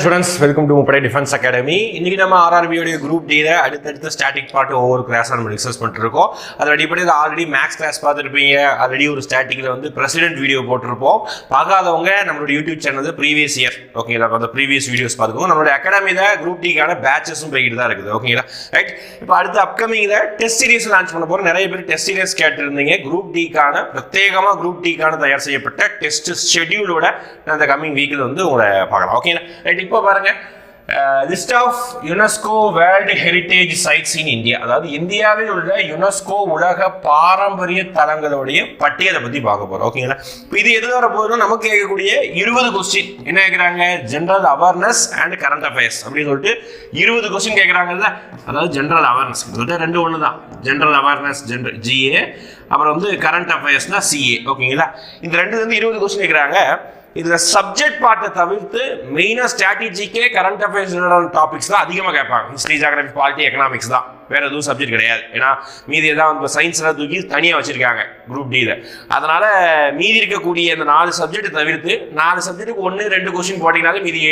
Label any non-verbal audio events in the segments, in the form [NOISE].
Students welcome to முப்படை defence academy இன்னைக்கு நம்ம ஆர்ஆர்பியோடைய குரூப் டியில் அடுத்தடுத்த ஸ்டாட்டிக் பார்ட் ஒவ்வொரு கிளாஸாக நம்ம டிஸ்கஸ் பண்ணிருக்கோம் அது அடிப்படையில் ஆல்ரெடி மேக்ஸ் கிளாஸ் பார்த்துருப்பீங்க. ஆல்ரெடி ஒரு ஸ்டாட்டிக்கில் வந்து பிரசிடென்ட் வீடியோ போட்டிருப்போம். பார்க்காதவங்க நம்மளோட யூடியூப் சேனல் ப்ரீவியஸ் இயர் ஓகேங்களா அந்த ப்ரீவியஸ் வீடியோஸ் பார்த்துக்கோங்க. நம்மளோட அகாடமியில் குரூப் டிக்கான பேச்சஸும் போய்கிட்டு தான் இருக்குது ஓகேங்களா ரைட் இப்போ அடுத்த அப்கமிங்கில் டெஸ்ட் சீரிஸ் லான்ச் பண்ண போகிறோம் நிறைய பேர் டெஸ்ட் சீரிஸ் கேட்டிருந்தீங்க. குரூப் டிக்கான பிரத்யேகமாக குரூப் டிக்கான தயார் செய்யப்பட்ட டெஸ்ட் ஷெட்யூலோட அந்த கம்மிங் வீக்கில் வந்து உங்களை பார்க்கலாம் ஓகேங்களா ரைட் இப்போ பாருங்க list of UNESCO world heritage sites in India அதாவது இந்தியாவில் உள்ள யுனெஸ்கோ உலக பாரம்பரிய தலங்களுடைய பட்டியலை பற்றி பார்க்க போகிறோம் ஓகேங்களா இப்போ இது எது வர போதுன்னா நமக்கு கேட்கக்கூடிய இருபது கொஸ்டின் என்ன கேட்குறாங்க? General awareness and current affairs அப்படின்னு சொல்லிட்டு இருபது கொஸ்டின் கேட்குறாங்கல்ல? அதாவது ஜென்ரல் அவேர்னஸ் கிட்டத்தட்ட ரெண்டு ஒன்று தான் ஜென்ரல் அவேர்னஸ் ஜென்ரல் ஜிஏ அப்புறம் வந்து கரண்ட் அஃபேர்ஸ்னா சிஏ ஓகேங்களா இந்த ரெண்டு வந்து இருபது கொஸ்டின் கேட்குறாங்க. இதுல சப்ஜெக்ட் பார்ட்டை தவிர்த்து மெயினாக ஸ்ட்ராட்டஜிக்கே கரண்ட் அஃபேர்ஸ் டாபிக்ஸ் தான் அதிகமாக கேட்பாங்க. ஹிஸ்ட்ரி ஜாகிரபி பாலிட்டி எக்கனாமிக்ஸ் தான். வேற எதுவும் சப்ஜெக்ட் கிடையாது. ஏன்னா மீதி தான் வந்து சயின்ஸ்லாம் தூக்கி தனியாக வச்சுருக்காங்க குரூப் டியில் அதனால் மீதி இருக்கக்கூடிய இந்த நாலு சப்ஜெக்ட் தவிர்த்து நாலு சப்ஜெக்ட்டுக்கு ஒன்று ரெண்டு கொஸ்டின் போட்டிங்கனாலே மீதி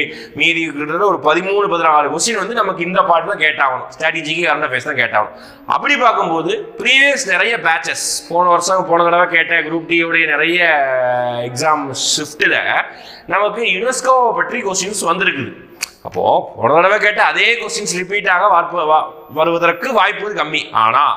மீதி கிட்டத்தட்ட ஒரு பதிமூணு பதினாலு கொஸ்டின் வந்து நமக்கு இந்த பாட்டு தான் கேட்டாகணும். ஸ்ட்ராட்டஜிக்கு கரண்ட் அஃபேர்ஸ் தான் கேட்டாகணும். அப்படி பார்க்கும்போது ப்ரீவியஸ் நிறைய பேச்சஸ் போன வருஷம் போன தடவை கேட்ட குரூப் டியோடைய நிறைய எக்ஸாம் ஷிஃப்ட்டில் நமக்கு யுனெஸ்கோவை பற்றி கொஸ்டின்ஸ் வந்திருக்குது. அப்போ ஒரு தடவை கேட்ட அதே கொஸ்டின்ஸ் ரிப்பீட்டாக வா- வருவதற்கு வாய்ப்புகள் கம்மி. ஆனால்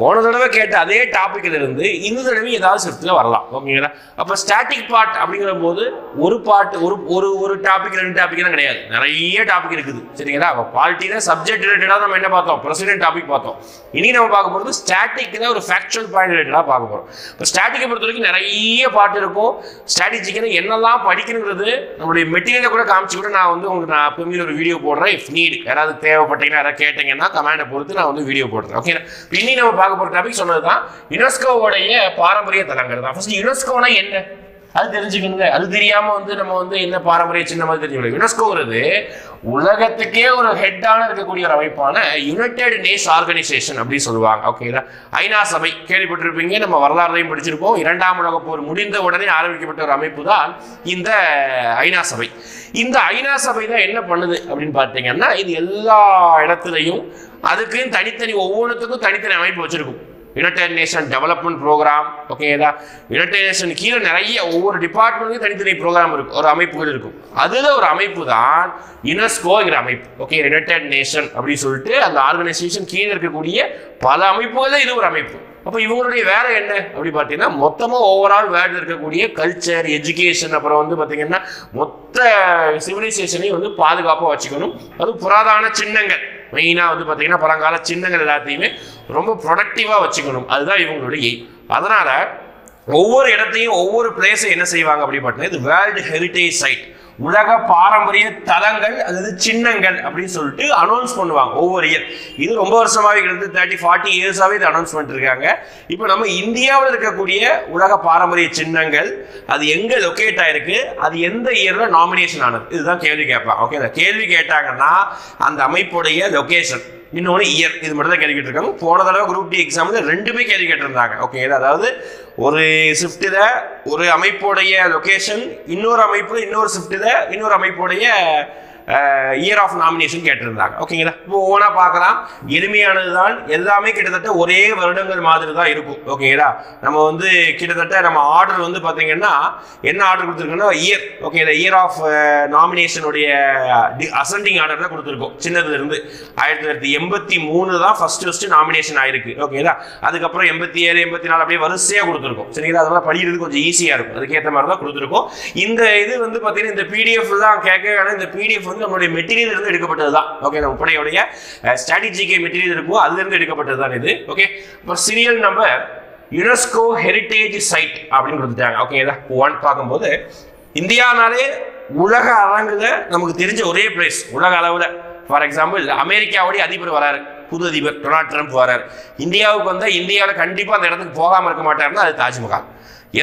போன தடவை கேட்ட அதே டாப்பிக்கில் இருந்து இந்த தடவை ஏதாவது சிஃப்ட்ல வரலாம். ஓகேங்களா அப்போ ஸ்டாட்டிக் பார்ட் அப்படிங்கிற போது ஒரு பார்ட் ஒரு ஒரு ஒரு டாபிக் ரெண்டு டாபிக்லாம் கிடையாது. நிறைய டாபிக் இருக்குது. சரிங்களா? அப்போ பாலிட்டியில் சப்ஜெக்ட் ரிலேட்டடாக நம்ம என்ன பார்த்தோம்? பிரசிடென்ட் டாபிக் பார்த்தோம். இனி நம்ம பார்க்க போகிறது ஸ்டாட்டிக் தான் ஒரு ஃபேக்சுவல் பாயிண்ட் ரிலேட்டடாக பார்க்க போகிறோம் இப்போ ஸ்டாட்டிக்கை பொறுத்த வரைக்கும் நிறைய பாட்டு இருக்கும். ஸ்ட்ராட்டஜிக்கு என்னெல்லாம் படிக்கணுங்கிறது நம்மளுடைய மெட்டீரியலை கூட காமிச்சு கூட நான் வந்து உங்களுக்கு நான் எப்பவுமே ஒரு வீடியோ போடுறேன் இஃப் நீட் யாராவது தேவைப்பட்டீங்கன்னா யாராவது கேட்டீங்கன்னா கமெண்டை பொறுத்து நான் வந்து வீடியோ போடுறேன். ஓகே இனி நம்ம பார்க்க போற டாபிக் சொன்னது தான் யுனெஸ்கோவுடைய பாரம்பரிய தலங்கள் தான். ஃபர்ஸ்ட் யுனெஸ்கோனா என்ன? அது தெரிஞ்சுக்கணுங்க. அது தெரியாம வந்து நம்ம வந்து என்ன பாரம்பரிய சின்ன மாதிரி தெரிஞ்சுக்கணும். யுனெஸ்கோங்கிறது உலகத்துக்கே ஒரு ஹெட்டான இருக்கக்கூடிய ஒரு அமைப்பான யுனைடெட் நேஷ் ஆர்கனைசேஷன் அப்படின்னு சொல்லுவாங்க. ஓகேங்களா ஐநா சபை. கேள்விப்பட்டிருப்பீங்க. நம்ம வரலாறையும் படிச்சிருப்போம். இரண்டாம் உலக போர் முடிந்த உடனே ஆரம்பிக்கப்பட்ட ஒரு அமைப்பு தான் இந்த ஐநா சபை. இந்த ஐநா சபை தான் என்ன பண்ணுது அப்படின்னு பார்த்தீங்கன்னா இது எல்லா இடத்துலையும் அதுக்குன்னு தனித்தனி ஒவ்வொன்றுத்துக்கும் தனித்தனி அமைப்பு வச்சிருக்கும். யுனைடெட் நேஷன் டெவலப்மெண்ட் ப்ரோக்ராம் ஓகேதா யுனைடெட் நேஷன் கீழே நிறைய ஒவ்வொரு டிபார்ட்மெண்ட்டுக்கும் தனித்தனி ப்ரோக்ராம் இருக்கும் ஒரு அமைப்புகள் இருக்கும். அதில் ஒரு அமைப்பு தான் யுனெஸ்கோங்கிற அமைப்பு ஓகே யுனைடெட் நேஷன் அப்படின்னு சொல்லிட்டு அந்த ஆர்கனைசேஷன் கீழே இருக்கக்கூடிய பல அமைப்புகளில் இது ஒரு அமைப்பு. அப்போ இவங்களுடைய வேலை என்ன? அப்படி பார்த்தீங்கன்னா மொத்தமாக ஓவரால் வேர்ல்டு இருக்கக்கூடிய கல்ச்சர் எஜுகேஷன் அப்புறம் வந்து பார்த்தீங்கன்னா மொத்த சிவிலைசேஷனையும் வந்து பாதுகாப்பாக வச்சுக்கணும். அது புராதான சின்னங்கள். மெயினாக வந்து பார்த்தீங்கன்னா பழங்கால சின்னங்கள் எல்லாத்தையுமே ரொம்ப ப்ரொடக்டிவாக வச்சுக்கணும். அதுதான் இவங்களுடைய எய்ம் அதனால் ஒவ்வொரு இடத்தையும் ஒவ்வொரு பிளேஸை என்ன செய்வாங்க? அப்படி பார்த்தீங்கன்னா இது வேர்ல்டு ஹெரிட்டேஜ் சைட் உலக பாரம்பரிய தலங்கள் அதாவது சின்னங்கள் அப்படின்னு சொல்லிட்டு அனௌன்ஸ் பண்ணுவாங்க ஒவ்வொரு இயர் இது ரொம்ப வருஷமாவே கிடந்து தேர்ட்டி ஃபார்ட்டி இயர்ஸாகவே இது அனௌன்ஸ் பண்ணிருக்காங்க இப்போ நம்ம இந்தியாவில் இருக்கக்கூடிய உலக பாரம்பரிய சின்னங்கள் அது எங்கே லொக்கேட் ஆயிருக்கு அது எந்த இயரில் நாமினேஷன் ஆனது? இதுதான் கேள்வி கேட்பாங்க ஓகே அந்த கேள்வி கேட்டாங்கன்னா அந்த அமைப்புடைய லொக்கேஷன் இன்னொன்று இயர் இது மட்டும் தான் கேள்வி கேட்டிருக்காங்க. போன தடவை குரூப் டி எக்ஸாமில் ரெண்டுமே கேள்வி கேட்டிருந்தாங்க. ஓகே அதாவது ஒரு ஷிஃப்ட்டில் ஒரு அமைப்புடைய லொகேஷன் இன்னொரு அமைப்பு இன்னொரு ஷிஃப்ட்டில் இன்னொரு அமைப்புடைய இயர் ஆஃப் நாமினேஷன் கேட்டிருந்தாங்க. ஓகேங்களா இப்போ ஓனாக பார்க்கலாம். எளிமையானது தான் எல்லாமே கிட்டத்தட்ட ஒரே வருடங்கள் மாதிரி தான் இருக்கும் ஓகேங்களா நம்ம வந்து கிட்டத்தட்ட நம்ம ஆர்டர் வந்து பார்த்தீங்கன்னா என்ன ஆர்டர் கொடுத்துருக்கோன்னா இயர் ஓகே இந்த இயர் ஆஃப் நாமினேஷனுடைய அசண்டிங் ஆர்டர் தான் கொடுத்துருக்கோம். சின்னதுலேருந்து. ஆயிரத்தி தொள்ளாயிரத்தி எண்பத்தி மூணு தான் ஃபஸ்ட்டு ஃபஸ்ட்டு நாமினேஷன் ஆயிருக்கு. ஓகேங்களா அதுக்கப்புறம் எண்பத்தி ஏழு எண்பத்தி நாலு அப்படியே வரிசையாக கொடுத்துருக்கோம். சரிங்களா? அதெல்லாம் படிக்கிறது கொஞ்சம் ஈஸியாக இருக்கும். அதுக்கேற்ற மாதிரி தான் கொடுத்துருக்கோம். இந்த இது வந்து பார்த்தீங்கன்னா இந்த பிடிஎஃப் தான் கேட்க ஆனால் இந்த பிடிஎஃப் வந்து நம்மளுடைய மெட்டீரியல் இருந்து எடுக்கப்பட்டது தான். ஓகே நம்ம படையுடைய ஸ்ட்ராட்டஜிக்கு மெட்டீரியல் இருக்கும் அதுல இருந்து எடுக்கப்பட்டது தான் இது. ஓகே இப்போ serial number UNESCO heritage site அப்படின்னு கொடுத்துட்டாங்க. ஓகேங்களா ஒன் பார்க்கும்போது இந்தியானாலே உலக அரங்குல நமக்கு தெரிஞ்ச ஒரே பிளேஸ் உலக அளவில். ஃபார் எக்ஸாம்பிள் அமெரிக்காவுடைய அதிபர் வராரு. புது அதிபர் டொனால்ட் ட்ரம்ப் வராரு. இந்தியாவுக்கு வந்தால் இந்தியாவில் கண்டிப்பாக அந்த இடத்துக்கு போகாமல் இருக்க மாட்டாருன்னா அது தாஜ்மஹால்.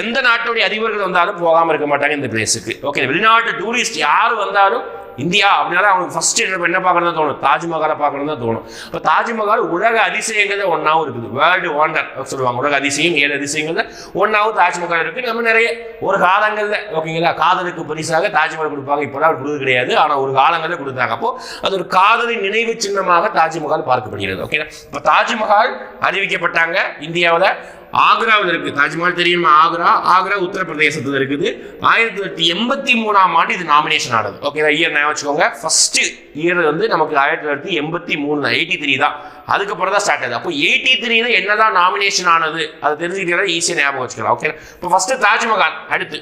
எந்த நாட்டுடைய அதிபர்கள் வந்தாலும் போகாமல் இருக்க மாட்டாங்க இந்த பிளேஸுக்கு ஓகே வெளிநாட்டு டூரிஸ்ட் யார் வந்தாலும் இந்தியா அப்படின்னால அவனுக்கு ஃபர்ஸ்ட் என்ன என்ன பார்க்கணும் தான் தோணும்? தாஜ்மஹாலை பார்க்கணும் தான் தோணும். இப்போ தாஜ்மஹால் உலக அதிசயங்கள்ல ஒன்றாவும் இருக்குது. வேர்ல்டு வாண்டர் சொல்லுவாங்க. உலக அதிசயம் ஏழு அதிசயங்கள்ல ஒன்றாவும் தாஜ்மஹால் இருக்கு. நம்ம நிறைய ஒரு காலங்களில் ஓகேங்களா காதலுக்கு பரிசாக தாஜ்மஹால் கொடுப்பாங்க. இப்போலாம் அப்படி கிடையாது. ஆனால் ஒரு காலங்களில் கொடுத்தாங்க. அப்போ அது ஒரு காதலின் நினைவு சின்னமாக தாஜ்மஹால் பார்க்கப்படுகிறது. ஓகேங்களா இப்போ தாஜ்மஹால் அறிவிக்கப்பட்டாங்க. இந்தியாவில் ஆக்ராவில் இருக்குது. தாஜ்மஹால் தெரியுமா? ஆக்ரா ஆக்ரா உத்தரப்பிரதேசத்தில் இருக்குது. ஆயிரத்தி தொள்ளாயிரத்தி எண்பத்தி மூணாம் ஆண்டு இது நாமினேஷன் ஆனது. ஓகேங்களா இயர் ஞாபகம் வச்சுக்கோங்க. ஃபர்ஸ்ட் இயர் வந்து நமக்கு ஆயிரத்தி தொள்ளாயிரத்தி எண்பத்தி மூணு தான் எயிட்டி த்ரீ தான். அதுக்கப்புறம் தான் ஸ்டார்ட் ஆகுது. அப்போ எயிட்டி த்ரீல என்னதான் நாமினேஷன் ஆனது? அதை தெரிஞ்சுக்கிட்டா ஈஸியாக ஞாபகம் வச்சுக்கலாம். ஓகே இப்போ ஃபர்ஸ்ட் தாஜ்மஹால் அடுத்து.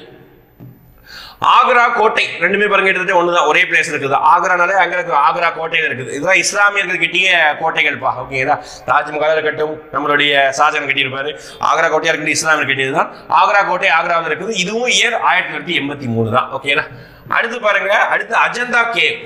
ஆக்ரா கோட்டை ரெண்டுமே பாருங்க கிட்டத்தட்ட ஒன்று தான் ஒரே பிளேஸ் இருக்குது. ஆக்ரானாலே அங்கே இருக்கு ஆக்ரா கோட்டையில் இருக்குது. இதுதான் இஸ்லாமியர்கள் கிட்டிய கோட்டைகள்ப்பா. ஓகேங்களா தாஜ்மஹால் இருக்கட்டும் நம்மளுடைய ஷாஜன் கட்டியிருப்பாரு. ஆக்ரா கோட்டையாக இருக்குது இஸ்லாமியர் கட்டியது தான் ஆக்ரா கோட்டை ஆக்ராவில் இருக்குது. இதுவும் இயர் ஆயிரத்தி தொள்ளாயிரத்தி எண்பத்தி மூணு தான் ஓகேங்களா அடுத்து பாருங்க அடுத்து அஜந்தா கேவ்.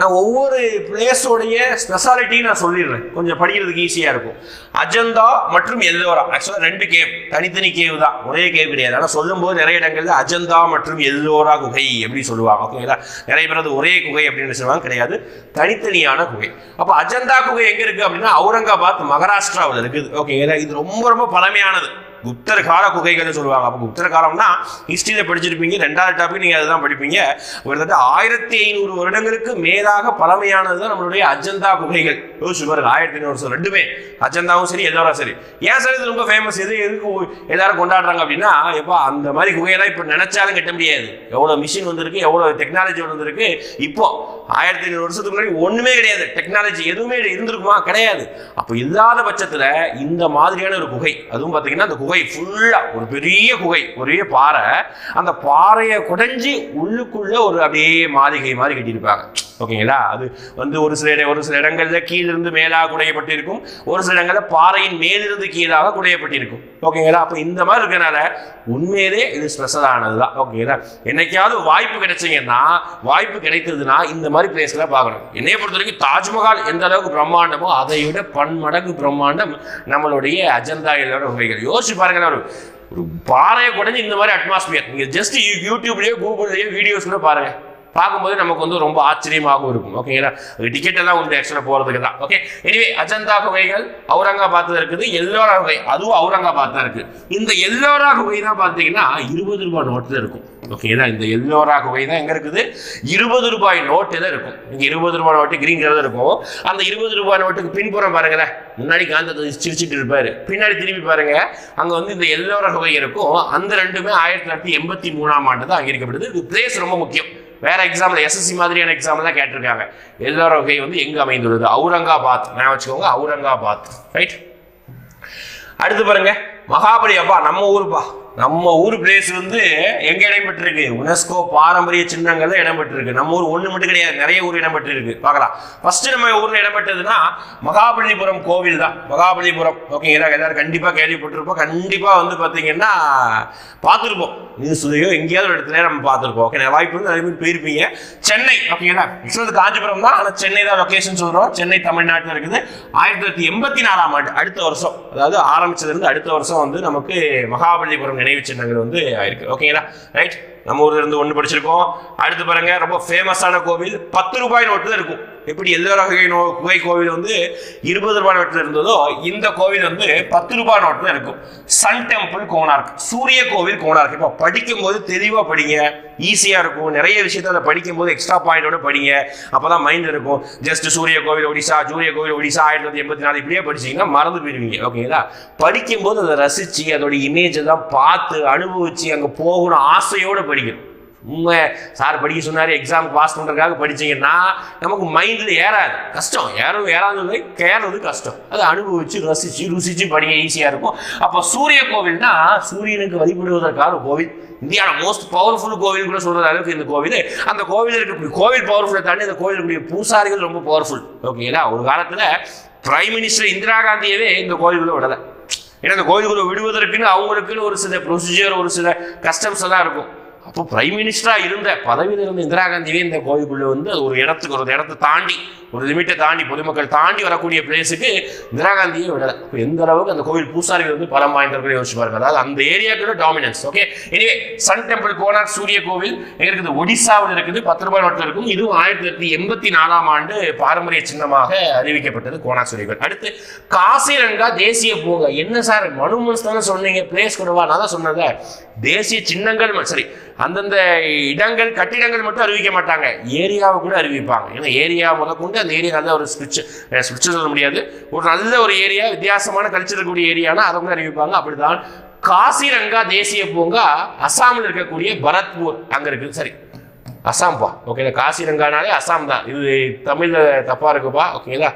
நான் ஒவ்வொரு பிளேஸோடைய ஸ்பெஷாலிட்டியும் நான் சொல்லிடுறேன். கொஞ்சம் படிக்கிறதுக்கு ஈஸியாக இருக்கும். அஜந்தா மற்றும் எல்லோரா ஆக்சுவலாக ரெண்டு கேவ் தனித்தனி கேவ் தான். ஒரே கேவ் கிடையாது. ஆனால் சொல்லும்போது நிறைய இடங்கள்ல அஜந்தா மற்றும் எல்லோரா குகை எப்படி சொல்லுவாங்க. ஓகேங்களா நிறைய பேர் அது ஒரே குகை அப்படின்னு சொல்லுவாங்க. கிடையாது. தனித்தனியான குகை. அப்போ அஜந்தா குகை எங்கே இருக்குது அப்படின்னா அவுரங்காபாத் மகாராஷ்டிராவில் இருக்குது. ஓகேங்களா இது ரொம்ப ரொம்ப பழமையானது. குப்தர் கால குகைகள்னு சொல்லுவாங்க. அப்போ குப்தர் காலம்னா ஹிஸ்டரியில் படிச்சிருப்பீங்க. ரெண்டாவது டாபிக் நீங்கள் அதுதான் படிப்பீங்க. கிட்டத்தட்ட ஆயிரத்தி ஐநூறு வருடங்களுக்கு மேலாக பழமையானது தான் நம்மளுடைய அஜந்தா குகைகள். யோசிச்சு பாருங்க ஆயிரத்தி ஐநூறு வருஷம். ரெண்டுமே. அஜந்தாவும் சரி எல்லோரா சரி. ஏன் சார் இது ரொம்ப ஃபேமஸ் எது எதுக்கு எல்லாரும் கொண்டாடுறாங்க அப்படின்னா எப்போ அந்த மாதிரி குகையெல்லாம் இப்போ நினைச்சாலும் கட்ட முடியாது. எவ்வளோ மிஷின் வந்திருக்கு எவ்வளோ டெக்னாலஜி வந்திருக்கு. இப்போ ஆயிரத்தி ஐநூறு வருஷத்துக்கு முன்னாடி ஒன்றுமே கிடையாது. டெக்னாலஜி எதுவுமே இருந்திருக்குமா? கிடையாது. அப்போ இல்லாத பட்சத்தில் இந்த மாதிரியான ஒரு குகை அதுவும் பார்த்தீங்கன்னா அந்த குகை ஃபுல்லாக ஒரு பெரிய குகை ஒரே பாறை அந்த பாறையை குடைஞ்சி உள்ளுக்குள்ள ஒரு அப்படியே மாளிகை மாதிரி கட்டியிருப்பாங்க. ஓகேங்களா அது வந்து ஒரு சில இட ஒரு சில இடங்களில் கீழிருந்து மேலாக குடையப்பட்டிருக்கும் ஒரு சில இடங்களில் பாறையின் மேலிருந்து கீழாக குடையப்பட்டிருக்கும் ஓகேங்களா அப்போ இந்த மாதிரி இருக்கிறனால உண்மையிலே இது ஸ்பெஷலானது தான் ஓகேங்களா என்னைக்காவது வாய்ப்பு கிடைச்சிங்கன்னா வாய்ப்பு கிடைத்ததுன்னா இந்த மாதிரி பிளேஸ்ல பார்க்கணும் என்னைய பொறுத்த வரைக்கும் தாஜ்மஹால் எந்த அளவுக்கு பிரம்மாண்டமோ அதை விட பன்மடங்கு பிரம்மாண்டம் நம்மளுடைய அஜந்தா எல்லோர வகைகள் யோசிச்சு பாருங்களேன் ஒரு ஒரு பாறையை குறைஞ்சி இந்த மாதிரி அட்மாஸ்பியர் நீங்கள் ஜஸ்ட் யூடியூப்லேயோ கூகுள்லேயோ வீடியோஸ் கூட பாருங்கள் பார்க்கும்போது நமக்கு வந்து ரொம்ப ஆச்சரியமாகவும் இருக்கும். ஓகேங்களா டிக்கெட்டை தான் உண்டு ஆக்சுவலாக போகிறதுக்கு தான். ஓகே எனிவே அஜந்தா குகைகள் அவுரங்காபாத்தில் இருக்குது எல்லோரா குகை அதுவும் அவுரங்காபாத் தான் இருக்குது இந்த எல்லோரா குகை தான் பார்த்தீங்கன்னா இருபது ரூபாய் நோட்டில் இருக்கும். ஓகேங்களா இந்த எல்லோரா குகை தான் எங்கே இருக்குது? இருபது ரூபாய் நோட்டு தான் இருக்கும். இங்கே இருபது ரூபாய் நோட்டு கிரீன் கலர் இருக்கும். அந்த இருபது ரூபாய் நோட்டுக்கு பின்புறம் பாருங்களேன். முன்னாடி காந்தத்தை சிரிச்சிட்டு இருப்பார். பின்னாடி திரும்பி பாருங்க. அங்கே வந்து இந்த எல்லோரா குகை இருக்கும். அந்த ரெண்டுமே ஆயிரத்தி தொள்ளாயிரத்தி எண்பத்தி மூணாம் ஆண்டு தான் அங்கீகரிக்கப்படுது. இது பிளேஸ் ரொம்ப முக்கியம். வேற எக்ஸாம்ல எஸ்எஸ்சி மாதிரியான எக்ஸாம் தான் கேட்டிருக்காங்க. எல்லோர வகை வந்து எங்க அமைந்துள்ளது? அவுரங்காபாத். நான் வச்சுக்கோங்க அவுரங்காபாத். ரைட் அடுத்து பாருங்க மகாபலி அப்பா நம்ம ஊருப்பா. நம்ம ஊர் பிளேஸ் வந்து எங்க இடம் பெற்றிருக்கு யுனெஸ்கோ பாரம்பரிய சின்னங்கள்ல இடம் பெற்றிருக்கு நம்ம ஊர் ஒண்ணு மட்டும் கிடையாது நிறைய ஊர் இடம் பெற்றிருக்கு பார்க்கலாம். ஃபர்ஸ்ட் நம்ம ஊர்ல இடம் பெற்றதுன்னா மகாபலிபுரம் கோவில் தான். மகாபலிபுரம் ஓகேங்களா எல்லாரும் கண்டிப்பா கேள்விப்பட்டிருப்போம். கண்டிப்பா வந்து பாத்தீங்கன்னா பார்த்துருப்போம். நியூஸ்லயோ எங்கேயாவது ஒரு இடத்துல நம்ம பார்த்துருப்போம். ஓகே வாய்ப்பு வந்து நிறைய பேர் போயிருப்பீங்க. சென்னை ஓகேங்களா ஆக்சுவலாக காஞ்சிபுரம் தான். ஆனால் சென்னை தான் லொக்கேஷன் சொல்றோம். சென்னை தமிழ்நாட்டில் இருக்குது. ஆயிரத்தி தொள்ளாயிரத்தி எண்பத்தி நாலாம் ஆண்டு அடுத்த வருஷம். அதாவது ஆரம்பிச்சதுல இருந்து அடுத்த வருஷம் வந்து நமக்கு மகாபலிபுரம் நினைவு சின்னங்கள் வந்து ஆயிருக்கு. ஓகேங்களா ரைட் நம்ம ஊர்ல இருந்து ஒன்று படிச்சிருக்கோம். அடுத்து பாருங்க ரொம்ப ஃபேமஸான கோவில் பத்து ரூபாய் நோட்டு தான் இருக்கும். எப்படி எல்லா குகை கோவில் வந்து இருபது ரூபாய் நோட்டில் இருந்ததோ இந்த கோவில் வந்து பத்து ரூபாய் நோட்டில் இருக்கும். சன் டெம்பிள் கோனார்க் சூரிய கோவில் கோனார்க் இப்போ படிக்கும்போது தெளிவாக படிங்க. ஈஸியாக இருக்கும். நிறைய விஷயத்தை அதை படிக்கும்போது எக்ஸ்ட்ரா பாயிண்டோட படிங்க. அப்போ தான் மைண்ட் இருக்கும். ஜஸ்ட் சூரிய கோவில் ஒடிசா சூரிய கோவில் ஒடிசா ஆயிரத்தி தொள்ளாயிரத்தி எண்பத்தி நாலு இப்படியே படிச்சிங்கன்னா மறந்து போயிடுவீங்க ஓகேங்களா படிக்கும்போது அதை ரசித்து அதோட இமேஜை தான் பார்த்து அனுபவித்து அங்கே போகணும் ஆசையோடு படிக்கணும். உண்மை. சார் படிக்க சொன்னார் எக்ஸாம் பாஸ் பண்ணுறதுக்காக படிச்சீங்கன்னா நமக்கு மைண்டில் ஏறாது. கஷ்டம். ஏறும் ஏறாதது கேர்றது கஷ்டம். அதை அனுபவித்து ரசித்து ருசிச்சு படிக்க ஈஸியாக இருக்கும். அப்போ சூரிய கோவில்னா சூரியனுக்கு வழிபடுவதற்கான கோவில். இந்தியாவில் மோஸ்ட் பவர்ஃபுல் கோவில் கூட சொல்கிற அளவுக்கு இந்த கோவில். அந்த கோவில் இருக்கக்கூடிய கோவில் பவர்ஃபுல்லை தாண்டி அந்த கோவில் இருக்கக்கூடிய பூசாரிகள் ரொம்ப பவர்ஃபுல் ஓகேங்களா ஒரு காலத்தில் பிரைம் மினிஸ்டர் இந்திரா காந்தியவே இந்த கோவிலுக்குள்ள விடலை. ஏன்னா இந்த கோவிலுக்குள்ள விடுவதற்குன்னு அவங்களுக்குன்னு ஒரு சில ப்ரொசீஜர் ஒரு சில கஸ்டம்ஸ் தான் இருக்கும். அப்போ பிரைம் மினிஸ்டரா இருந்த பதவியில் இருந்த இந்திரா காந்தியே இந்த கோவிலுக்குள்ளே வந்து அது ஒரு இடத்துக்கு ஒரு இடத்தை தாண்டி ஒரு லிமிட்டை தாண்டி பொதுமக்கள் தாண்டி வரக்கூடிய பிளேஸுக்கு இந்திரா காந்தியே விடலை. இப்போ எந்த அளவுக்கு அந்த கோவில் பூசாரிகள் வந்து பலம் வாய்ந்தவர்கள் யோசிச்சு பாருங்க. அதாவது அந்த ஏரியாக்களோட டாமினன்ஸ் ஓகே எனவே சன் டெம்பிள் கோனார் சூரிய கோவில் எங்க இருக்குது? ஒடிசாவில் இருக்குது. பத்து ரூபாய் நோட்டில் இருக்கும். இதுவும் ஆயிரத்தி தொள்ளாயிரத்தி எண்பத்தி நாலாம் ஆண்டு பாரம்பரிய சின்னமாக அறிவிக்கப்பட்டது கோனார் சூரிய கோவில். அடுத்து காசிரங்கா தேசிய பூங்கா. என்ன சார்? மனுமன்ஸ் தானே சொன்னீங்க. பிளேஸ் கொடுவா. நான் தான் சொன்னத தேசிய சின்னங்கள் சரி அந்தந்த இடங்கள் கட்டிடங்கள் மட்டும் அறிவிக்க மாட்டாங்க. ஏரியாவை கூட அறிவிப்பாங்க. ஏன்னா ஏரியா முதற்கொண்டு அந்த ஏரியா நல்ல ஒரு ஸ்பிரிச்சு ஸ்பிரிச்சு சொல்ல முடியாது. ஒரு நல்ல ஒரு ஏரியா வித்தியாசமான கல்ச்சர் இருக்கக்கூடிய ஏரியானா அதை வந்து அறிவிப்பாங்க. அப்படிதான் காசிரங்கா தேசிய பூங்கா அசாமில் இருக்கக்கூடிய பரத்பூர் அங்க இருக்குது சரி. அஸ்ஸாம்பா ஓகேங்களா காசிரங்கானாலே அஸ்ஸாம் தான். இது தமிழ்ல தப்பா இருக்குப்பா. ஓகேங்களா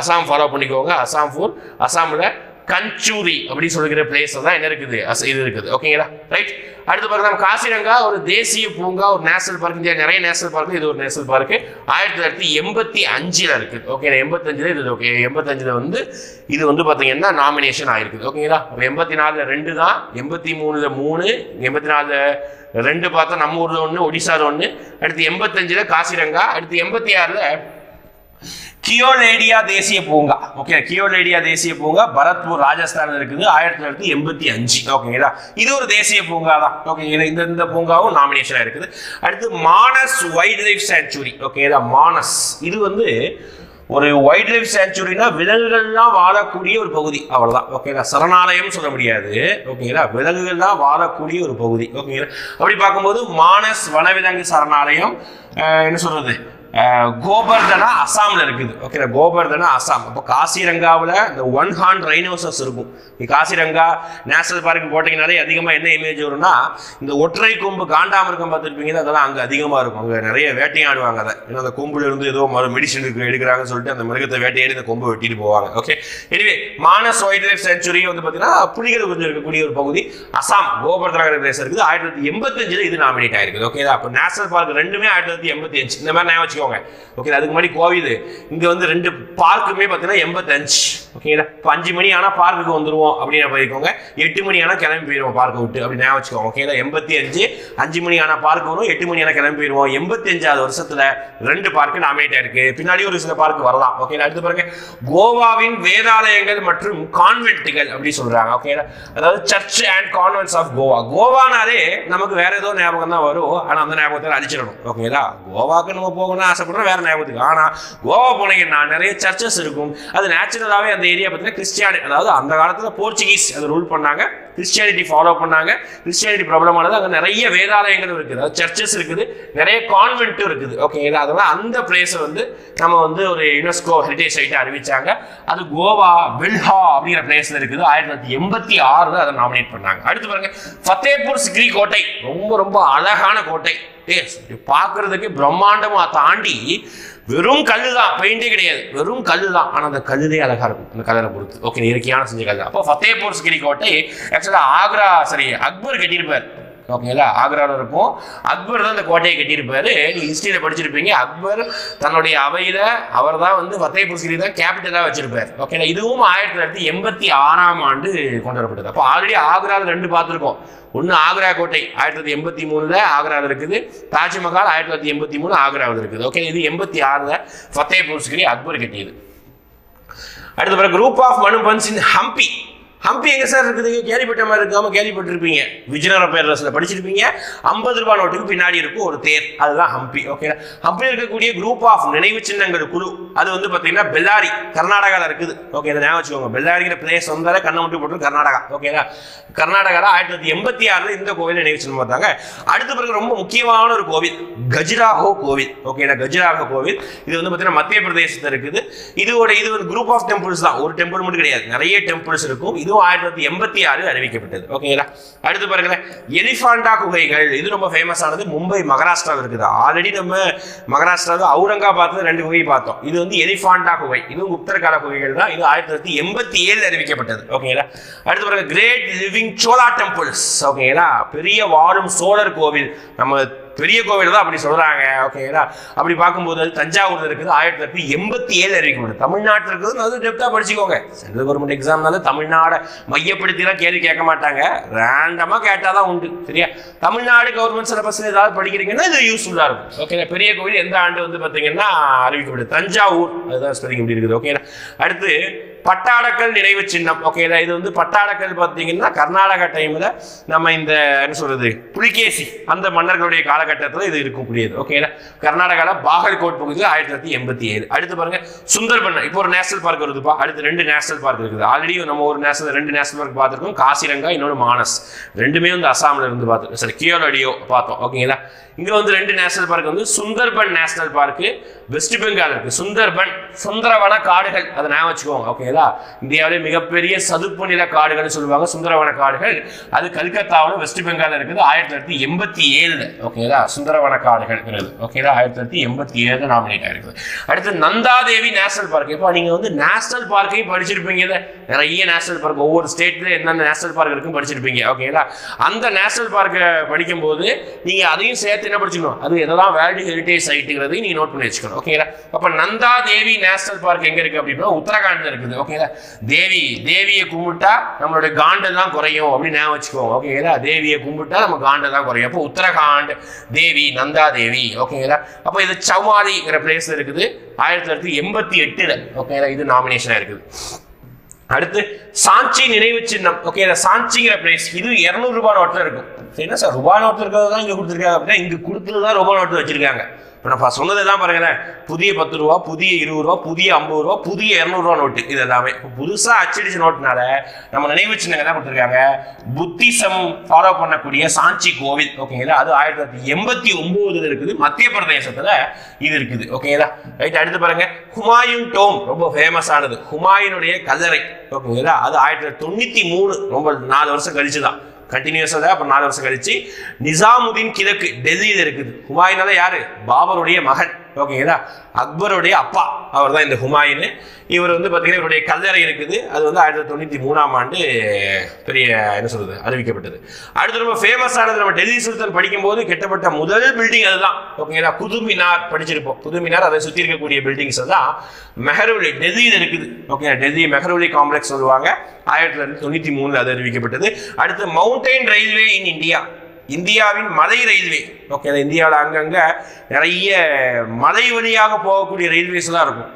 அஸ்ஸாம் ஃபாலோ பண்ணிக்கோங்க. அசாம் ஃபுட் அசாமில் கஞ்சூரி அப்படின்னு சொல்லுகிற பிளேஸ் தான் என்ன இருக்குது? இது இருக்குது. ஓகேங்களா ரைட் அடுத்து பார்க்கலாம் காசிரங்கா ஒரு தேசிய பூங்கா ஒரு நேஷனல் பார்க் இந்தியா நிறைய நேஷனல் பார்க் இது ஒரு நேஷனல் பார்க் ஆயிரத்தி தொள்ளாயிரத்தி எண்பத்தி அஞ்சுல இருக்குது. ஓகே எண்பத்தஞ்சுல இது ஓகே எண்பத்தஞ்சில் வந்து இது வந்து பாத்தீங்கன்னா நாமினேஷன் ஆயிருக்குது ஓகேங்களா எண்பத்தி நாலுல ரெண்டு தான் எண்பத்தி மூணுல மூணு எண்பத்தி நாலுல ரெண்டு பார்த்தா நம்ம ஊர்ல ஒன்று ஒடிசால ஒன்று அடுத்து எண்பத்தஞ்சுல காசிரங்கா அடுத்து எண்பத்தி ஆறுல கியோலேடியா தேசிய பூங்கா ஓகே கியோலேடியா தேசிய பூங்கா பரத்பூர் ராஜஸ்தான் இருக்குது ஆயிரத்தி தொள்ளாயிரத்தி எண்பத்தி அஞ்சு. ஓகேங்களா இது ஒரு தேசிய பூங்கா தான். ஓகேங்களா இந்த இந்த பூங்காவும் நாமினேஷனாக இருக்குது. அடுத்து மானஸ் வைல்ட் லைஃப் சாங்சுரி ஓகேங்களா மானஸ் இது வந்து ஒரு வைல்ட் லைஃப் சேங்சுரினா விலங்குகள்லாம் வாழக்கூடிய ஒரு பகுதி. அவ்வளோதான் ஓகேங்களா சரணாலயம் சொல்ல முடியாது. ஓகேங்களா விலங்குகள்லாம் வாழக்கூடிய ஒரு பகுதி. ஓகேங்களா அப்படி பார்க்கும்போது மானஸ் வனவிலங்கு சரணாலயம் என்ன சொல்றது? கோபர்தனா அசாமில் இருக்குது. ஓகே கோபர்தனா அசாம். அப்போ காசிரங்காவில் இந்த ஒன் ஹார்ன் ரைனோசஸ் இருக்கும். நீ காசிரங்கா நேஷனல் பார்க் போட்டிங்கனாலே அதிகமாக என்ன இமேஜ் வரும்னா இந்த ஒற்றை கொம்பு காண்டாமிருக்கம் பார்த்துருப்பீங்க அதெல்லாம் அங்கே அதிகமாக இருக்கும். அங்கே நிறைய வேட்டையாடுவாங்க அதை. ஏன்னா அந்த கொம்புல இருந்து ஏதோ மறு மெடிசன் எடுக்கிறாங்கன்னு சொல்லிட்டு அந்த மிருகத்தை வேட்டையாடி இந்த கொம்பு வெட்டிட்டு போவாங்க. Okay anyway Manas wildlife sanctuary வந்து பார்த்தீங்கன்னா புலிகள் கொஞ்சம் இருக்கக்கூடிய ஒரு பகுதி. அசாம் கோபர்தனாகிற பிளேஸ் இருக்குது. ஆயிரத்தி தொள்ளாயிரத்தி எண்பத்தஞ்சில் இது நாமினேட் ஆயிருக்குது. ஓகே அப்போ நேஷனல் பார்க் ரெண்டுமே ஆயிரத்தி தொள்ளாயிரத்தி எண்பத்தி அஞ்சு. இந்த மாதிரி ஞாபகம் வச்சுக்கோங்க. ஓகே அதுக்கு முன்னாடி கோவிது. இங்கே வந்து ரெண்டு பார்க்குமே பார்த்தீங்கன்னா எண்பத்தஞ்சு. ஓகேங்களா இப்போ அஞ்சு மணி ஆனால் பார்க்குக்கு வந்துருவோம் அப்படின்னு போயிருக்கோங்க. எட்டு மணி ஆனால் கிளம்பி போயிடுவோம் பார்க்கை விட்டு அப்படி ஞாபகம் வச்சுக்கோங்க. ஓகேங்களா எண்பத்தி அஞ்சு அஞ்சு மணி ஆனால் பார்க் வரும். எட்டு மணி ஆனால் கிளம்பி போயிடுவோம் எண்பத்தி அஞ்சாவது வருஷத்துல ரெண்டு பார்க்கு நாமினேட் ஆயிருக்கு. பின்னாடி ஒரு சில பார்க் வரலாம். ஓகேங்களா அடுத்து பாருங்க. கோவாவின் வேதாலயங்கள் மற்றும் கான்வென்ட்டுகள் அப்படின்னு சொல்றாங்க. ஓகேங்களா அதாவது church and convents of Goa கோவானாலே நமக்கு வேற ஏதோ ஞாபகம் தான் வரும். ஆனால் அந்த ஞாபகத்தை அழிச்சிடணும். ஓகேங்களா கோவாக்கு நம்ம போகணும் ஆசைப்படுறோம் வேற ஞாபகத்துக்கு ஆனா கோவா போனீங்கன்னா நிறைய சர்ச்சஸ் இருக்கும். அது நேச்சுரலாவே அந்த ஏரியா பார்த்தீங்கன்னா கிறிஸ்டியானி அதாவது அந்த காலத்துல போர்ச்சுகீஸ் அதை ரூல் பண்ணாங்க. கிறிஸ்டியானிட்டி ஃபாலோ பண்ணாங்க. கிறிஸ்டியானிட்டி பிரபலமானது அங்கே நிறைய வேதாலயங்களும் இருக்குது. அதாவது சர்ச்சஸ் இருக்குது நிறைய கான்வென்ட்டும் இருக்குது. ஓகேங்களா அதெல்லாம் அந்த பிளேஸை வந்து நம்ம வந்து ஒரு யுனெஸ்கோ ஹெரிட்டேஜ் சைட்டை அறிவிச்சாங்க. அது கோவா பெல்ஹா அப்படிங்கிற பிளேஸில் இருக்குது. ஆயிரத்தி தொள்ளாயிரத்தி எண்பத்தி ஆறுல அதை நாமினேட் பண்ணாங்க. அடுத்து பாருங்க ஃபத்தேபூர் சிக்ரி கோட்டை. ரொம்ப ரொம்ப அழகான கோட்டை. பார்க்கறதுக்கு பிரம்மாண்டமாக தாண்டி வெறும் கல்லு தான் பெயிண்டே கிடையாது. வெறும் கல்லு தான் ஆனால் அந்த கல்லுதே அழகா இருக்கும். அந்த கலரை பொறுத்து. ஓகே இயற்கையான செஞ்ச கல் அப்போ ஃபத்தேபூர் சிக்கிரி கோட்டை ஆக்சுவலாக ஆக்ரா சரி அக்பர் கட்டியிருப்பார். ஓகேங்களா ஆக்ராவில் இருக்கும் அக்பர் தான் இந்த கோட்டையை கட்டியிருப்பாரு. நீங்கள் ஹிஸ்ட்ரியில் படிச்சிருப்பீங்க. அக்பர் தன்னுடைய அவையில் அவர் தான் வந்து ஃபத்தேபூர் சிக்ரி தான் கேபிட்டலாக வச்சிருப்பார். ஓகேங்களா இதுவும் ஆயிரத்தி தொள்ளாயிரத்தி எண்பத்தி ஆறாம் ஆண்டு கொண்டு வரப்பட்டது அப்போ ஆல்ரெடி ஆக்ராவில் ரெண்டு பார்த்துருக்கோம். ஒன்று ஆக்ரா கோட்டை ஆயிரத்தி தொள்ளாயிரத்தி எண்பத்தி மூணில் ஆக்ராவில் இருக்குது. தாஜ்மஹால் ஆயிரத்தி தொள்ளாயிரத்தி எண்பத்தி மூணு ஆக்ராவில் இருக்குது. ஓகே இது எண்பத்தி ஆறில் ஃபத்தேபூர் சிக்ரி அக்பர் கட்டியது. அடுத்த பிறகு group of monuments in Hampi Hampi எங்க சார் இருக்குது? கேள்விப்பட்ட மாதிரி இருக்காம கேள்விப்பட்டிருப்பீங்க. விஜயநகர பேரரசுல படிச்சிருப்பீங்க. ஐம்பது ரூபாய் நோட்டுக்கு பின்னாடி இருக்கும் ஒரு தேர். அதுதான் ஹம்பி ஓகே ஹம்பி இருக்கக்கூடிய குரூப் ஆஃப் நினைவு சின்னங்கள் குழு. அது வந்து பாத்தீங்கன்னா பெல்லாரி கர்நாடகாவில் இருக்குது. ஓகே இதை ஞாபகம் வச்சுக்கோங்க. பெல்லாரிங்கிற பிளேஸ் வந்தாலே கண்ணை மட்டும் போட்டு கர்நாடகா. ஓகேங்களா கர்நாடகாவில் ஆயிரத்தி தொள்ளாயிரத்தி எண்பத்தி ஆறுல இந்த கோவில் நினைவு சின்னம் பார்த்தாங்க. அடுத்த பிறகு ரொம்ப முக்கியமான ஒரு கோவில் கஜுராஹோ கோவில். ஓகேங்களா கஜுராஹோ கோவில். இது வந்து பார்த்தீங்கன்னா மத்திய பிரதேசத்தில் இருக்குது. இதோட இது ஒரு குரூப் ஆஃப் டெம்பிள்ஸ் தான். ஒரு டெம்பிள் மட்டும் கிடையாது. நிறைய டெம்பிள்ஸ் இருக்கும். இது இதுவும் ஆயிரத்தி தொள்ளாயிரத்தி எண்பத்தி ஆறு அறிவிக்கப்பட்டது. ஓகேங்களா? அடுத்து பாருங்களேன். எலிஃபாண்டா குகைகள் இது ரொம்ப ஃபேமஸ் ஆனது மும்பை மகாராஷ்டிராவில் இருக்குது ஆல்ரெடி நம்ம மகாராஷ்டிராவில் அவுரங்காபாத்தில் ரெண்டு குகை பார்த்தோம். இது வந்து எலிஃபாண்டா குகை. இதுவும் உத்தரகால குகைகள் தான். இது ஆயிரத்தி தொள்ளாயிரத்தி எண்பத்தி ஏழு அறிவிக்கப்பட்டது. ஓகேங்களா? அடுத்து பாருங்க கிரேட் லிவிங் சோலா டெம்பிள்ஸ் ஓகேங்களா? பெரிய வாழும் சோழர் கோவில். நம்ம பெரிய கோவில் தான் அப்படி சொல்றாங்க ஓகேங்களா அப்படி பார்க்கும்போது அது தஞ்சாவூர்ல இருக்குது ஆயிரத்தி தொள்ளாயிரத்தி எண்பத்தி ஏழு அறிவிக்கப்படும் தமிழ்நாட்டில் இருக்குது அது டெப்தா படிச்சுக்கோங்க. சென்ட்ரல் கவர்மெண்ட் எக்ஸாம்னால தமிழ்நாடை மையப்படுத்திலாம் கேள்வி கேட்க மாட்டாங்க. ரேண்டமா கேட்டாதான் உண்டு சரியா? தமிழ்நாடு கவர்மெண்ட் சிலபஸ் ஏதாவது படிக்கிறீங்கன்னா இது யூஸ்ஃபுல்லா இருக்கும். ஓகேங்களா பெரிய கோவில் எந்த ஆண்டு வந்து பாத்தீங்கன்னா அறிவிக்கப்படுது தஞ்சாவூர். அதுதான் ஸ்பெல்லிங் இப்படி இருக்குது ஓகேங்களா அடுத்து பட்டாடக்கல் நினைவு சின்னம். ஓகே இது வந்து பட்டாடக்கல் பார்த்தீங்கன்னா கர்நாடகா டைம்ல நம்ம இந்த என்ன சொல்றது புலிகேசி அந்த மன்னர்களுடைய காலகட்டத்தில் இது இருக்கக்கூடியது. ஓகேங்களா கர்நாடகாவில் பாகல்கோட் பகுதியில் ஆயிரத்தி தொள்ளாயிரத்தி எண்பத்தி ஏழு. அடுத்து பாருங்க சுந்தர்பன் இப்போ ஒரு நேஷனல் பார்க் இருக்குதுப்பா அடுத்து ரெண்டு நேஷனல் பார்க் இருக்குது. ஆல்ரெடி நம்ம ஒரு நேஷனல் ரெண்டு நேஷனல் பார்க் பார்த்துருக்கோம். காசிரங்கா இன்னொன்று மானஸ். ரெண்டுமே வந்து அசாமில் இருந்து பார்த்துருக்கோம் சரி கியோலடியோ பார்த்தோம். ஓகேங்களா இங்கே வந்து ரெண்டு நேஷனல் பார்க் வந்து Sundarban national park west Bengal இருக்கு. சுந்தர்பன் சுந்தரவன காடுகள். அதை நான் வச்சுக்கோங்க ஓகேங்களா இந்தியாவிலே மிகப்பெரிய சதுப்பு நில காடுகள்னு சொல்லுவாங்க சுந்தரவன காடுகள். அது கல்கத்தாவில் வெஸ்ட் பெங்கால் இருக்குது. ஆயிரத்தி தொள்ளாயிரத்தி எண்பத்தி ஏழில் ஓகேங்களா சுந்தரவன காடுகள்ங்கிறது ஓகேங்களா ஆயிரத்தி தொள்ளாயிரத்தி எண்பத்தி ஏழில் நாமினேட் ஆயிருக்குது அடுத்து நந்தாதேவி நேஷனல் பார்க் இப்போ நீங்கள் வந்து நேஷனல் பார்க்கையும் படிச்சிருப்பீங்க நிறைய நேஷனல் பார்க் ஒவ்வொரு ஸ்டேட்ல என்னென்ன நேஷனல் பார்க் இருக்குன்னு படிச்சிருப்பீங்க ஓகேங்களா அந்த நேஷனல் பார்க்கை படிக்கும்போது நீங்கள் அதையும் சேர்த்து என்ன படிச்சுக்கணும்? அது எதெல்லாம் வேர்ல்டு ஹெரிட்டேஜ் சைட்டுங்கிறது நீ நோட் பண்ணி வச்சுக்கணும். ஓகேங்களா அப்போ நந்தா தேவி நேஷனல் பார்க் எங்கே இருக்கு அப்படின்னா உத்தரகாண்டில் இருக்குது. ஓகேங்களா தேவி தேவியை கும்பிட்டா நம்மளுடைய காண்டு தான் குறையும் அப்படின்னு நான் வச்சுக்கோங்க. ஓகேங்களா தேவியை கும்பிட்டா நம்ம காண்டு தான் குறையும். அப்போ உத்தரகாண்ட் தேவி நந்தா தேவி. ஓகேங்களா அப்போ இது சௌமாலிங்கிற பிளேஸ் இருக்குது. ஆயிரத்தி தொள்ளாயிரத்தி எண்பத்தி எட்டுல. ஓகேங்களா இது நாமினேஷனாக இருக்குது. அடுத்து சாஞ்சி நினைவு சின்னம். ஓகே சாஞ்சிங்கிற பிளேஸ் இது இரநூறு ரூபாய் நோட்டில் இருக்கும். என்ன சார் ரூபாய் நோட்டில் இருக்கிறது தான் இங்கே கொடுத்துருக்காங்க அப்படின்னா இங்கே கொடுத்தது தான் ரூபா நோட்டு வச்சிருக்காங்க. இப்போ நான் சொன்னது தான் பாருங்களேன். புதிய பத்து ரூபா புதிய இருபது ரூபா புதிய ஐம்பது ரூபா புதிய இரநூறுவா நோட்டு. இது எல்லாமே இப்போ புதுசாக அச்சடிச்ச நோட்டுனால நம்ம நினைவு சின்னங்க தான் கொடுத்துருக்காங்க. புத்திசம் ஃபாலோ பண்ணக்கூடிய சாஞ்சி கோவில் ஓகேங்களா அது ஆயிரத்தி தொள்ளாயிரத்தி எண்பத்தி ஒம்போதுல இருக்குது. மத்திய பிரதேசத்தில் இது இருக்குது ஓகேங்களா ரைட் அடுத்து பாருங்க. ஹுமாயூன் டோம் ரொம்ப ஃபேமஸ் ஆனது. ஹுமாயூனுடைய கல்லறை ஓகேங்களா அது ஆயிரத்தி தொள்ளாயிரத்தி தொண்ணூற்றி மூணு ரொம்ப நாலு வருஷம் கழிச்சு தான் கண்டினியூஸாக தான் அப்புறம் நாலு வருஷம் கழிச்சு நிசாமுதீன் கிழக்கு டெல்லியில் இருக்குது. ஹுமாயூனால யாரு? பாபருடைய மகன். ஓகேங்களா அக்பருடைய அப்பா அவர் தான் இந்த ஹுமாயின் இவர் வந்து பார்த்தீங்கன்னா இவருடைய கல்லறை இருக்குது. அது வந்து ஆயிரத்தி தொண்ணூற்றி மூணாம் ஆண்டு பெரிய என்ன சொல்றது அறிவிக்கப்பட்டது. அடுத்து ரொம்ப ஃபேமஸ் ஆனது நம்ம டெல்லி சுல்தான் படிக்கும்போது கெட்டப்பட்ட முதல் பில்டிங் அதுதான். ஓகேங்களா குதுமினார் படிச்சிருப்போம். குதுமினார் அதை சுற்றி இருக்கக்கூடிய பில்டிங்ஸ் தான் மெஹரவுலி டெல்லியில் இருக்குது. ஓகே டெல்லி மெஹரவுலி காம்ப்ளெக்ஸ் சொல்லுவாங்க. ஆயிரத்தி தொள்ளாயிரத்தி தொண்ணூற்றி மூணில் அது அறிவிக்கப்பட்டது. அடுத்து மவுண்டைன் ரயில்வே இன் இந்தியா இந்தியாவின் மலை ரயில்வே. ஓகே இந்தியாவில் அங்கங்கே நிறைய மலை வழியாக போகக்கூடிய ரயில்வேஸ் தான் இருக்கும்.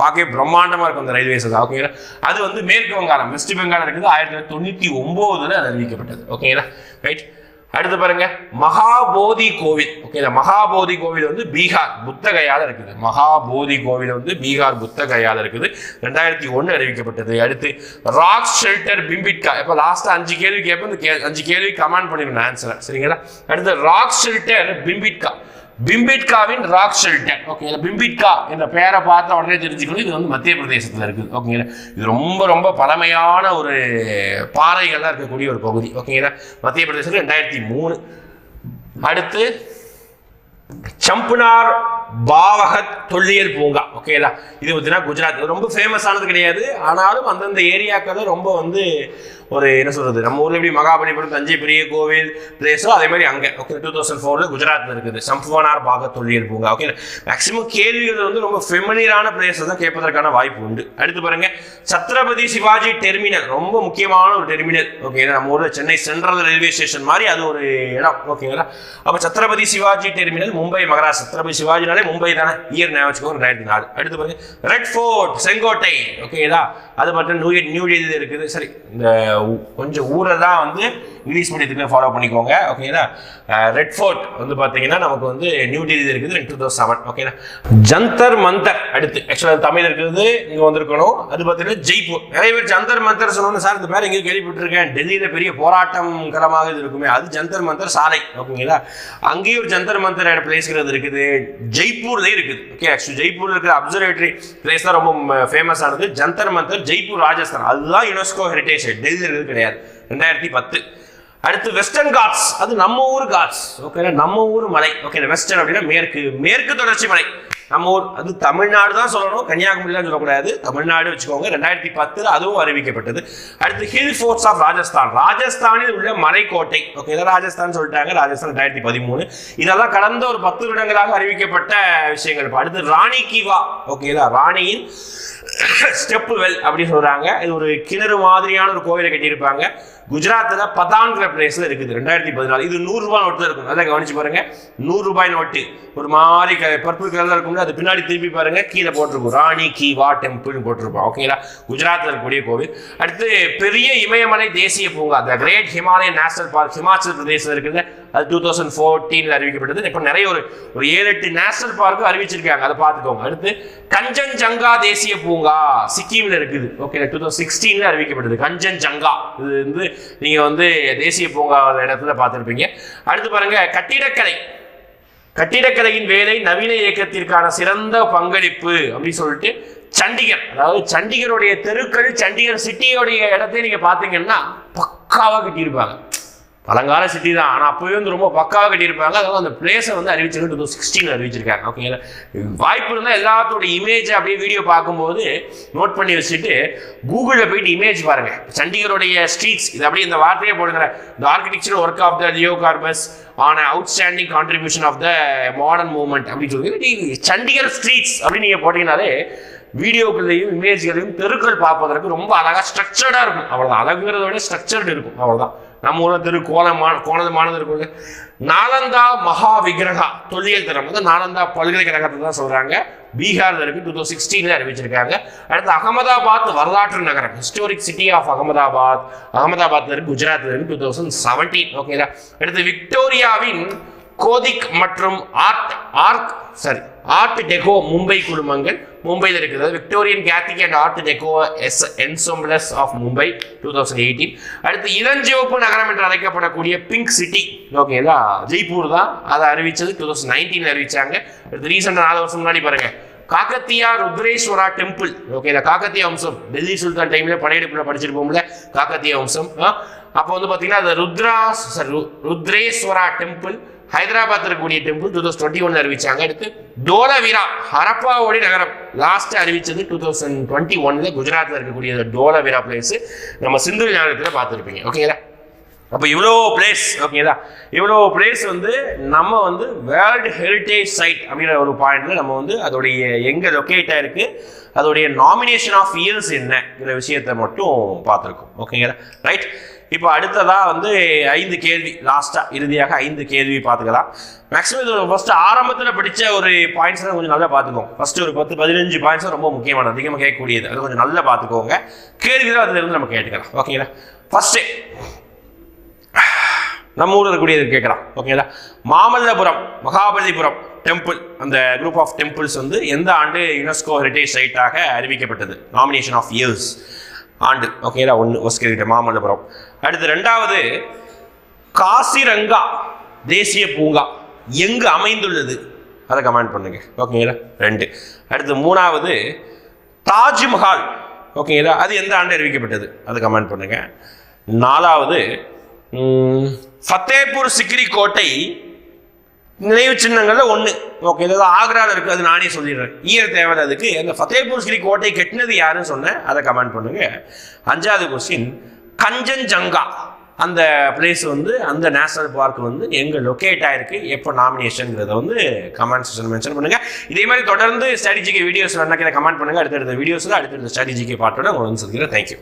பார்க்கவே பிரம்மாண்டமாக இருக்கும் அந்த ரயில்வேஸ் தான் ஓகேங்களா அது வந்து மேற்கு வங்காளம் வெஸ்ட் பெங்கால் இருக்குது. ஆயிரத்தி தொள்ளாயிரத்தி தொண்ணூற்றி ஒம்போதில் அது அறிவிக்கப்பட்டது. ஓகேங்களா ரைட் அடுத்து பாருங்க மகாபோதி கோவில். ஓகே இந்த மகாபோதி கோவில் வந்து பீகார் புத்தகையால் இருக்குது. மகாபோதி கோவில் வந்து பீகார் புத்தகையால் இருக்குது. ரெண்டாயிரத்தி ஒன்று அறிவிக்கப்பட்டது. அடுத்து ராக் ஷெல்டர் பிம்பிட்கா. இப்போ லாஸ்ட் அஞ்சு கேள்வி கேட்போம் இந்த கே- அஞ்சு கேள்வி கமெண்ட் பண்ணிருந்தேன் ஆன்சரை சரிங்களா? அடுத்து ராக் ஷெல்டர் பிம்பிட்கா. பிம்பிட்காவின் ராக் ஷெல்டர் ஓகே இந்த பிம்பிட்கா என்ற பெயரை பார்த்த உடனே தெரிஞ்சுக்கணும். இது வந்து மத்திய பிரதேசத்தில் இருக்குது. ஓகேங்களா இது ரொம்ப ரொம்ப பழமையான ஒரு பாறைகள்லாம் இருக்கக்கூடிய ஒரு பகுதி. ஓகேங்களா மத்திய பிரதேசத்தில் ரெண்டாயிரத்தி மூணு. அடுத்து சம்புனார் பாவகத் தொல்லியல் பூங்கா. ஓகேதா இது பார்த்தீங்கன்னா குஜராத். ரொம்ப ஃபேமஸ் ஆனது கிடையாது. ஆனாலும் அந்தந்த ஏரியாக்கள் ரொம்ப வந்து ஒரு என்ன சொல்றது நம்ம ஊர்ல எப்படி மகாபலிபுரம் தஞ்சை பெரிய கோவில் பிளேஸோ அதே மாதிரி அங்கே. ஓகே டூ தௌசண்ட் ஃபோர்ல குஜராத்ல இருக்குது. சம்புவனார் பாக தொல்லியல் பூங்கா. ஓகே மேக்சிமம் கேள்விகள் வந்து ரொம்ப ஃபெமிலியரான பிளேஸ் தான் கேட்பதற்கான வாய்ப்பு உண்டு. அடுத்து பாருங்க. சத்ரபதி சிவாஜி டெர்மினல் ரொம்ப முக்கியமான ஒரு டெர்மினல் ஓகே நம்ம ஊர்ல சென்னை சென்ட்ரல் ரயில்வே ஸ்டேஷன் மாதிரி அது ஒரு இடம். ஓகேங்களா அப்போ சத்ரபதி சிவாஜி டெர்மினல் மும்பை மகாராஷ்டிரா சத்ரபதி சிவாஜினாலே மும்பை தானே? இயர் ஞாபகம் வச்சுக்கோங்க ரெண்டாயிரத்தி நாலு. அடுத்து பாருங்க ரெட் ஃபோர்ட் செங்கோட்டை ஓகேதா அது மட்டும் நியூ நியூ டெல்லியில் இருக்குது. சரி இந்த கொஞ்சம் ஊரை தான் வந்து இங்கிலீஷ் மீடியத்துக்கு ஃபாலோ பண்ணிக்கோங்க. ஓகேங்களா ரெட் ஃபோர்ட் வந்து பார்த்தீங்கன்னா நமக்கு வந்து நியூ டெல்லியில் இருக்குது டூ தௌசண்ட் செவன் ஓகேங்களா ஜந்தர் மந்தர் அடுத்து. ஆக்சுவலாக தமிழ் இருக்கிறது இங்கே வந்திருக்கணும். அது பார்த்தீங்கன்னா ஜெய்ப்பூர். நிறைய பேர் ஜந்தர் மந்தர் சொன்னோன்னு சார் இந்த பேர் எங்கேயும் கேள்விப்பட்டிருக்கேன். டெல்லியில் பெரிய போராட்டம் கரமாக இது இருக்குமே. அது ஜந்தர் மந்தர் சாலை. ஓகேங்களா அங்கேயும் ஒரு ஜந்தர் மந்தர் பிளேஸ்கிறது இருக்குது. ஜெய்ப்பூர்லேயும் இருக்குது. ஓகே ஆக்சுவலி ஜெய்ப்பூர் இருக்கிற அப்சர்வேட்டரி பிளேஸ் தான் ரொம்ப ஃபேமஸ் ஆனது. ஜந்தர் மந்தர் ஜெய்ப்பூர் ராஜஸ்தான். அதுதான் யுனெஸ்கோ ஹெரிட்டேஜ் டெல்லியில் இருக்கிறது கிடையாது. ரெண்டாயிரத்தி பத்து. அடுத்து வெஸ்டர்ன் காட்ஸ் அது நம்ம ஊர் காட்ஸ் ஓகே நம்ம ஊர் மலை. ஓகே வெஸ்டர்ன் அப்படின்னா மேற்கு மேற்கு தொடர்ச்சி மலை. நம்ம ஒரு அது தமிழ்நாடு தான் சொல்லணும் கன்னியாகுமரிலாம் சொல்லக்கூடாது. தமிழ்நாடு வச்சுக்கோங்க ரெண்டாயிரத்தி பத்தில் அதுவும் அறிவிக்கப்பட்டது. அடுத்து ஹில் ஃபோர்ட்ஸ் ஆஃப் ராஜஸ்தான் ராஜஸ்தானில் உள்ள மலைக்கோட்டை. ஓகே இதை ராஜஸ்தான் சொல்லிட்டாங்க. ராஜஸ்தான் ரெண்டாயிரத்தி பதிமூணு. இதெல்லாம் கடந்த ஒரு பத்து வருடங்களாக அறிவிக்கப்பட்ட விஷயங்கள். அடுத்து ராணி கிவா ஓகேதா ராணியின் [COUGHS] ஸ்டெப் வெல் அப்படின்னு சொல்கிறாங்க இது ஒரு கிணறு மாதிரியான ஒரு கோவிலை கட்டியிருப்பாங்க. குஜராத்தில் பதான்கிற பிளேஸில் இருக்குது. ரெண்டாயிரத்தி பதினாலு. இது நூறுரூபா நோட்டு தான் இருக்கும். அதை கவனிச்சு பாருங்க. நூறுரூபாய் நோட்டு. ஒரு மாதிரி க பர்பிள் கலரில் இருக்கும்ல அது பின்னாடி திருப்பி பாருங்க. கீழே போட்டிருக்கும். ராணி கீவா டெம்பிள்னு போட்டிருப்போம் ஓகேங்களா குஜராத்தில் இருக்கக்கூடிய கோவில். அடுத்து பெரிய இமயமலை தேசிய பூங்கா. The great Himalayan national park Himachal பிரதேசத்தில் இருக்கிற அது டூ தௌசண்ட் ஃபோர்டீனில் அறிவிக்கப்பட்டது. இப்போ நிறைய ஒரு ஒரு ஏழு எட்டு நேஷனல் பார்க்கும் அறிவிச்சிருக்காங்க. அதை பார்த்துக்கோங்க. அடுத்து கஞ்சன்ஜங்கா தேசிய பூங்கா சிக்கிம்ல இருக்குது. ஓகே டூ தௌசண்ட் சிக்ஸ்டீனில் அறிவிக்கப்பட்டது. கஞ்சன்ஜங்கா. இது வந்து நீங்கள் வந்து தேசிய பூங்கா இடத்துல பார்த்துருப்பீங்க. அடுத்து பாருங்க கட்டிடக்கலை. கட்டிடக்கலையின் வேலை நவீன இயக்கத்திற்கான சிறந்த பங்களிப்பு அப்படின்னு சொல்லிட்டு சண்டிகர். அதாவது சண்டிகருடைய தெருக்கள் சண்டிகர் சிட்டியோடைய இடத்தை நீங்க பாத்தீங்கன்னா பக்காவா கட்டியிருப்பாங்க. பழங்கால சிட்டி தான். ஆனால் அப்போவே வந்து ரொம்ப பக்காவாக கட்டியிருப்பாங்க. அதனால அந்த பிளேஸை வந்து அறிவிச்சிருக்கு டூ சிக்ஸ்டீன் அறிவிச்சிருக்காங்க. ஓகேங்களா வாய்ப்பு இருந்தால் எல்லாத்தோட இமேஜ் அப்படியே வீடியோ பார்க்கும்போது நோட் பண்ணி வச்சுட்டு கூகுளில் போயிட்டு இமேஜ் பாருங்கள் சண்டிகருடைய ஸ்ட்ரீட்ஸ் இது அப்படியே இந்த வார்த்தையே போடுங்கிற இந்த architecture work of the Le Corbusier on outstanding contribution of the modern movement அப்படின்னு சொல்லி. சண்டிகர் ஸ்ட்ரீட்ஸ் அப்படின்னு நீங்கள் போட்டிங்கனாலே வீடியோக்களையும் இமேஜ்களையும் தெருக்கள் பார்ப்பதற்கு ரொம்ப அழகாக ஸ்ட்ரக்சர்டாக இருக்கும். அவ்வளோதான் அழகுங்கிறத விட ஸ்ட்ரக்சர்டு இருக்கும். அவ்வளோதான் நம்ம ஊரில் தெரு கோலமான கோலமானது இருக்கும் நாலந்தா மகா விக்கிரகா. தொல்லியல் தரம் வந்து நாலந்தா பல்கலைக்கழகத்தை தான் சொல்கிறாங்க பீகாரில் இருக்கு டூ தௌசண்ட் சிக்ஸ்டீனில் அறிவிச்சிருக்காங்க. அடுத்து அகமதாபாத் வரலாற்று நகரம் ஹிஸ்டோரிக் சிட்டி ஆஃப் அகமதாபாத். அகமதாபாத்தில் இருக்கு குஜராத்தில் இருக்கு டூ தௌசண்ட் செவன்டீன் ஓகேங்களா அடுத்து விக்டோரியாவின் கோதிக் மற்றும் art arc sorry art deco Mumbai குழுமங்கள். மும்பையில் இருக்குது Victorian Gothic and art deco S ensembles of Mumbai two thousand eighteen அடுத்து இளஞ்சிவப்பு நகரம் என்று அழைக்கப்படக்கூடிய பிங்க் சிட்டி. ஓகேங்களா ஜெய்ப்பூர் தான். அதை அறிவிச்சது டூ தௌசண்ட் நைன்டீன் அறிவிச்சாங்க. அடுத்து ரீசெண்டாக நாலு வருஷம் முன்னாடி பாருங்க. காக்கத்தியா ருத்ரேஸ்வரா டெம்பிள் ஓகே இந்த காக்கத்தியா வம்சம். டெல்லி சுல்தான் டைம்ல படையெடுப்புல படிச்சிருப்போம்ல காக்கத்திய வம்சம். அப்போ வந்து பார்த்தீங்கன்னா அது ருத்ரா sorry, ருத்ரேஸ்வரா டெம்பிள் ஹைதராபாத் இருக்கக்கூடிய temple two thousand twenty one அறிவிச்சாங்க. அடுத்து டோலவிரா ஹரப்பாவோடி நகரம். லாஸ்ட் அறிவிச்சது டூ தௌசண்ட் டுவெண்ட்டி ஒன்ல குஜராத்தில் இருக்கக்கூடிய டோலவிரா பிளேஸ் நம்ம சிந்து ஞானத்தில் பார்த்துருப்பீங்க. ஓகேங்களா அப்போ இவ்வளோ பிளேஸ் ஓகேங்களா இவ்வளோ பிளேஸ் வந்து நம்ம வந்து வேர்ல்டு ஹெரிட்டேஜ் சைட் அப்படிங்கிற ஒரு பாயிண்ட்ல நம்ம வந்து அதோடைய எங்கே லொக்கேட் ஆயிருக்கு அதோடைய நாமினேஷன் ஆஃப் இயர்ஸ் என்னங்கிற விஷயத்தை மட்டும் பார்த்துருக்கோம். ஓகேங்களா ரைட் இப்போ அடுத்ததாக வந்து ஐந்து கேள்வி லாஸ்ட்டாக இறுதியாக ஐந்து கேள்வி பார்த்துக்கலாம். மேக்ஸிமம் இது ஃபஸ்ட்டு ஆரம்பத்தில் படித்த ஒரு பாயிண்ட்ஸ் கொஞ்சம் நல்லா பார்த்துக்கோங்க. ஃபஸ்ட்டு ஒரு பத்து பதினஞ்சு பாயிண்ட்ஸ் ரொம்ப முக்கியமான அதிகமாக கேட்கக்கூடியது. அது கொஞ்சம் நல்லா பார்த்துக்கோங்க. கேள்வி தான் நம்ம கேட்டுக்கலாம். ஓகேங்களா ஃபஸ்ட்டு நம்ம ஊரில் இருக்கக்கூடியது கேட்கலாம். ஓகேங்களா மாமல்லபுரம் மகாபலிபுரம் டெம்பிள் அந்த குரூப் ஆஃப் டெம்பிள்ஸ் வந்து எந்த ஆண்டு யுனெஸ்கோ ஹெரிட்டேஜ் சைட்டாக அறிவிக்கப்பட்டது? நாமினேஷன் ஆஃப் இயர்ஸ் ஆண்டு. ஓகேங்களா ஒன்று ஒஸ்கிட்ட மாமல்லபுரம் அடுத்து ரெண்டாவது காசிரங்கா தேசிய பூங்கா. எங்கு அமைந்துள்ளது? அதை கமெண்ட் பண்ணுங்க. ஓகேங்களா ரெண்டு. அடுத்து மூணாவது தாஜ்மஹால். ஓகேங்களா அது எந்த ஆண்டு அறிவிக்கப்பட்டது? அதை கமெண்ட் பண்ணுங்க. நாலாவது ஃபத்தேபூர் சிக்ரி கோட்டை நினைவு சின்னங்கள்ல ஒன்று ஓகே ஏதாவது ஆக்ராவில் இருக்கு அது நானே சொல்லிடுறேன். ஈர தேவை அதுக்கு. அந்த ஃபத்தேபூர் ஸ்ரீ கோட்டை கட்டினது யாருன்னு சொன்னேன். அதை கமெண்ட் பண்ணுங்க. அஞ்சாவது கொஸ்டின் கஞ்சன்ஜங்கா. அந்த பிளேஸ் வந்து அந்த நேஷனல் பார்க் வந்து எங்கே லொக்கேட் ஆயிருக்கு எப்போ நாமினேஷன்ங்கிறத வந்து கமெண்ட் செக்ஷன் மென்ஷன் பண்ணுங்கள் இதே மாதிரி தொடர்ந்து ஸ்ட்ராட்டஜிக்கு வீடியோஸ் வேணா கமெண்ட் பண்ணுங்க. அடுத்தடுத்த வீடியோஸில் அடுத்தடுத்த ஸ்ட்ராட்டஜிக்கு பாட்டோட உங்களுக்கு வந்து சொல்கிறேன். தேங்க்யூ